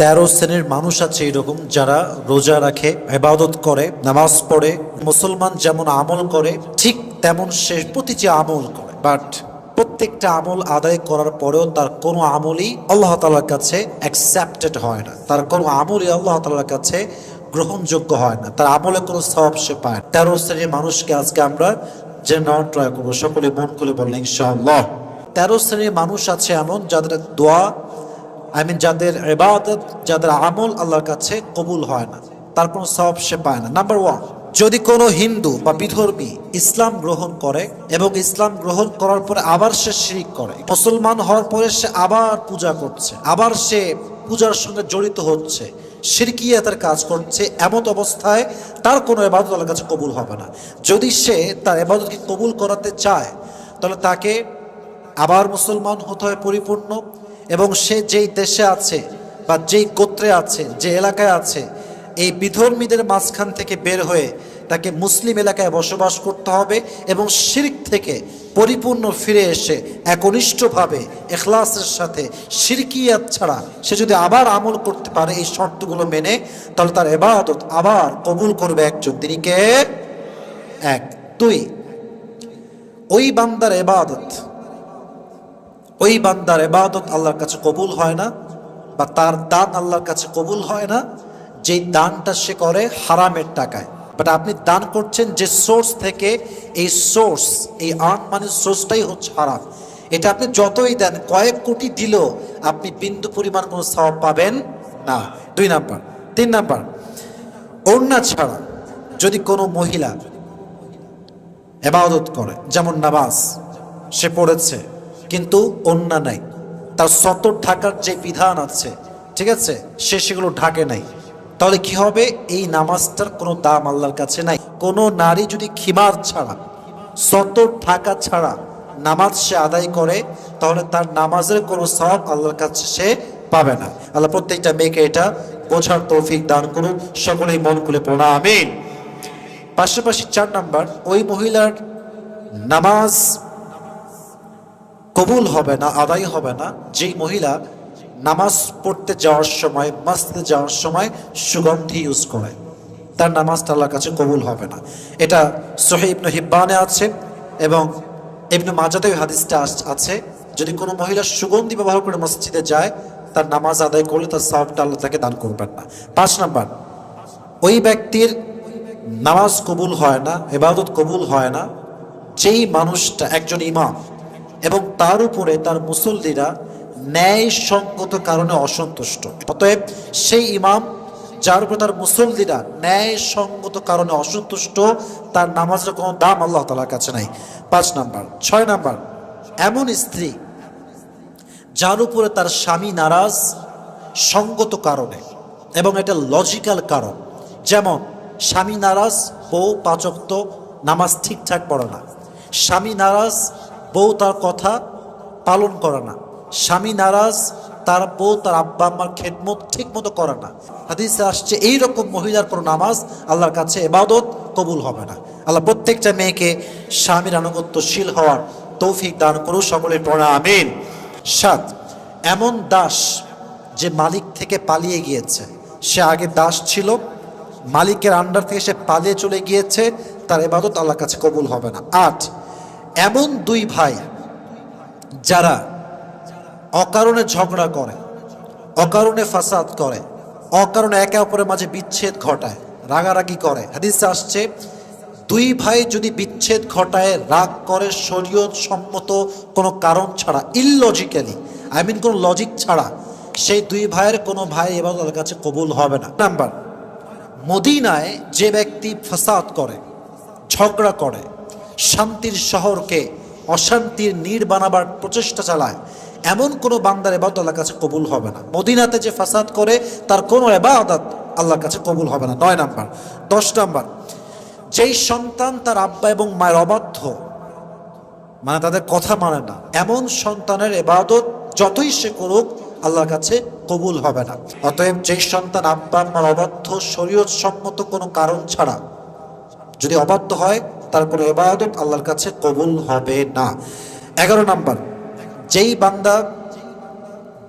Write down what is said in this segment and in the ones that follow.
তেরো শ্রেণির মানুষ আছে এরকম যারা রোজা রাখে এবাদত করে, নামাজ পড়ে, মুসলমান যেমন আমল করে, ঠিক তেমন সে প্রতিটি আমল করে। বাট প্রত্যেকটা আমল আদায় করার পরেও তার কোনো আমলই আল্লাহ তালার কাছে অ্যাকসেপ্টেড হয় না। তার কোনো আমলই আল্লাহ তালার কাছে গ্রহণযোগ্য হয় না। তার আমলে কোনো সব সে পায়। তেরো শ্রেণির মানুষকে আজকে আমরা যে নেওয়ার ট্রাই করব। সকলে মন খুলে বললেন ইনশাআল্লাহ। তেরো শ্রেণির মানুষ আছে এমন যাদের দোয়া আই মিন যাদের এবাদত যাদের আমল আল্লাহর কাছে কবুল হয় না, তার কোনো সব সে পায় না। নাম্বার ওয়ান যদি কোনো হিন্দু বা বিধর্মী ইসলাম গ্রহণ করে এবং ইসলাম গ্রহণ করার পরে আবার সে শিরিক করে, মুসলমান হওয়ার পরে সে আবার পূজা করছে, আবার সে পূজার সঙ্গে জড়িত হচ্ছে সিরকিয়াতের কাজ করছে, এমন অবস্থায় তার কোনো এবাদত আল্লাহর কাছে কবুল হবে না। যদি সে তার এবাদতকে কবুল করাতে চায়, তাহলে তাকে আবার মুসলমান হতে হয় পরিপূর্ণ এবং সে যেই দেশে আছে বা যেই গোত্রে আছে, যে এলাকায় আছে, এই বিধর্মীদের মাঝখান থেকে বের হয়ে তাকে মুসলিম এলাকায় বসবাস করতে হবে এবং শিরক থেকে পরিপূর্ণ ফিরে এসে একনিষ্ঠভাবে এখলাসের সাথে শিরকিয়াত ছাড়া সে যদি আবার আমল করতে পারে এই শর্তগুলো মেনে, তাহলে তার এবাদত আবার কবুল করবে একজন। তিনি কে? এক। দুই, ওই বান্দার এবাদত ওই বান্দার এবাদত আল্লাহর কাছে কবুল হয় না বা তার দান আল্লাহর কাছে কবুল হয় না, যেই দানটা সে করে হারামের টাকায়। বাট আপনি দান করছেন যে সোর্স থেকে এই সোর্স এই আর্ন মানে সোর্সটাই হচ্ছে হারাম। এটা আপনি যতই দেন, কয়েক কোটি দিলেও আপনি বিন্দু পরিমাণ কোনো সওয়াব পাবেন না। দুই নাম্বার। তিন নাম্বার। ওড়না ছাড়া যদি কোনো মহিলা এবাদত করে, যেমন নামাজ, সে পড়েছে কিন্তু অন্য নাই। তার সতর ঢাকার যে বিধান আছে, ঠিক আছে, সে সেগুলো ঢাকে নাই। তাহলে কি হবে? এই নামাজটার কোনো দাম আল্লাহর কাছে নাই। কোনো নারী যদি খিমার ছাড়া, সতর ঢাকা ছাড়া নামাজ সে আদায় করে, তাহলে তার নামাজের কোনো সব আল্লাহর কাছে সে পাবে না। আল্লাহ প্রত্যেকটা মেয়েকে এটা বোঝার তৌফিক দান করুন। সকলেই মন খুলে পড়া আমিন। পাশাপাশি চার নাম্বার, ওই মহিলার নামাজ কবুল হবে না, আদায় হবে না। যেই মহিলা নামাজ পড়তে যাওয়ার সময় মাসতে যাওয়ার সময় সুগন্ধি ইউজ করে, তার নামাজটা আল্লাহর কাছে কবুল হবে না। এটা সোহে ইবনু হিব্বানে আছে এবং ইবনু মাজাতে হাদিসটা আছে। যদি কোনো মহিলা সুগন্ধি ব্যবহার করে মসজিদে যায়, তার নামাজ আদায় করলে তার সবটা আল্লাহ তাকে দান করবেন না। পাঁচ নাম্বার, ওই ব্যক্তির নামাজ কবুল হয় না এবাদত কবুল হয় না। যেই মানুষটা একজন ইমাম এবং তার উপরে তার মুসল্লিরা ন্যায় সঙ্গত কারণে অসন্তুষ্ট। অতএব সেই ইমাম যার উপর তার মুসল্লিরা ন্যায় সঙ্গত কারণে অসন্তুষ্ট, তার নামাজের কোনো দাম আল্লাহ তালার কাছে নাই। পাঁচ নাম্বার। ছয় নাম্বার। এমন স্ত্রী যার উপরে তার স্বামী নারাজ সঙ্গত কারণে এবং এটা লজিক্যাল কারণ। যেমন, স্বামী নারাজ, বউ পাচক্ত নামাজ ঠিকঠাক পড়ে না। স্বামী নারাজ বউ তার কথা পালন করে না। স্বামী নারাজ, তার বউ তার আব্বা আম্মার খেদমত ঠিক মতো করে না। হাদিসে আসছে এই রকম মহিলার পর নামাজ আল্লাহর কাছে এবাদত কবুল হবে না। আল্লাহ প্রত্যেকটা মেয়েকে স্বামীর আনুগত্যশীল হওয়ার তৌফিক দান করুন সকলের পড়া আমিন। সাত, এমন দাস যে মালিক থেকে পালিয়ে গিয়েছে। সে আগে দাস ছিল, মালিকের আন্ডার থেকে সে পালিয়ে চলে গিয়েছে, তার এবাদত আল্লাহর কাছে কবুল হবে না। আট এমন দুই ভাই যারা অকারণে ঝগড়া করে, অকারণে ফাসাদ করে, অকারণে একে অপরের মাঝে বিচ্ছেদ ঘটায়, রাগারাগি করে। হাদিসে আসছে, দুই ভাই যদি বিচ্ছেদ ঘটায়, রাগ করে শরীয়ত সম্মত কোনো কারণ ছাড়া ইললজিক্যালি আই মিন কোনো লজিক ছাড়া, সেই দুই ভাইয়ের কোনো ভাই এবার তাদের কাছে কবুল হবে না। নাম্বার মদিনায় যে ব্যক্তি ফাসাদ করে, ঝগড়া করে শান্তির শহরকে অশান্তির নীড় বানাবার প্রচেষ্টা চালায়, এমন কোনো বান্দার এবাদত আল্লাহর কাছে কবুল হবে না। মদিনাতে যে ফাসাদ করে, তার কোনো এবাদত আল্লাহর কাছে কবুল হবে না। নয় নাম্বার। দশ নাম্বার। যেই সন্তান তার আব্বা এবং মায়ের অবাধ্য মানে তাদের কথা মানে না, এমন সন্তানের এবাদত যতই সে করুক, আল্লাহর কাছে কবুল হবে না। অতএব যেই সন্তান আব্বা আম্মার অবাধ্য শরীয়ত সম্মত কোনো কারণ ছাড়া যদি অবাধ্য হয় তার কোনো এবাদত আল্লাহর কাছে কবুল হবে না। এগারো নাম্বার, যেই বান্দা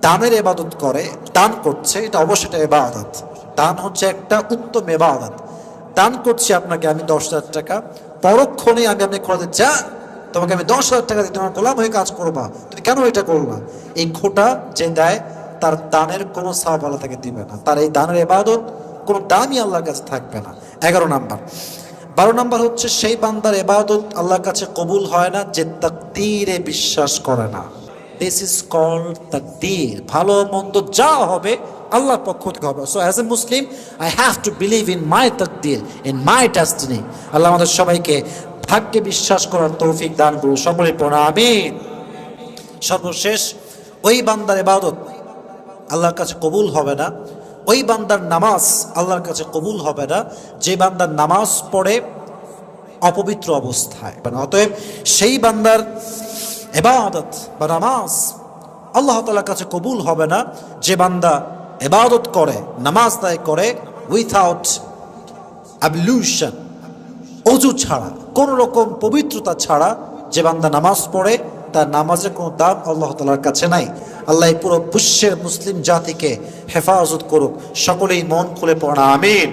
দানের এবাদত করে, দান করছে, এটা অবশ্যই একটা এবাদত দান হচ্ছে একটা উত্তম এবাদত দান করছি আপনাকে, আমি দশ হাজার টাকা। পরক্ষণে আমি আপনি খোলাতে যান তোমাকে আমি দশ হাজার টাকা দিই তোমার গোলাম হয়ে কাজ করবা। তুমি কেন এটা করলা? এই খোটা যে দেয়, তার দানের কোনো সাহাব আল্লাহ তাকে দিবে না। তার এই দানের এবাদত কোনো দামই আল্লাহর কাছে থাকবে না। এগারো নাম্বার বারো নম্বর হচ্ছে, সেই বান্দার এবাদত আল্লাহর কাছে কবুল হয় না, যে তাকদীরে বিশ্বাস করে না। This is called taqdeer. ভালো মন্দ যা হবে, আল্লাহর পক্ষ থেকে হবে। So as a Muslim I have to believe in my taqdeer in my destiny Allah আমাদের সবাইকে ভাগ্যে বিশ্বাস করার তৌফিক দান করুন। সকলে প্রণামী সর্বশেষ, ওই বান্দার এবাদত আল্লাহর কাছে কবুল হবে না ওই বান্দার নামাজ আল্লাহর কাছে কবুল হবে না, যে বান্দার নামাজ পড়ে অপবিত্র অবস্থায়। মানে অতএব সেই বান্দার এবাদত বা নামাজ আল্লাহ তালার কাছে কবুল হবে না, যে বান্দা এবাদত করে, নামাজ দায় করে উইথাউট অ্যাবলিউশন অজু ছাড়া, কোন রকম পবিত্রতা ছাড়া যে বান্দা নামাজ পড়ে তার নামাজের কোনো দাম আল্লাহ তালার কাছে নাই। আল্লাহ পুরো বিশ্বের মুসলিম জাতিকে হেফাজত করুক। সকলেই মন খুলে পড়া, আমিন।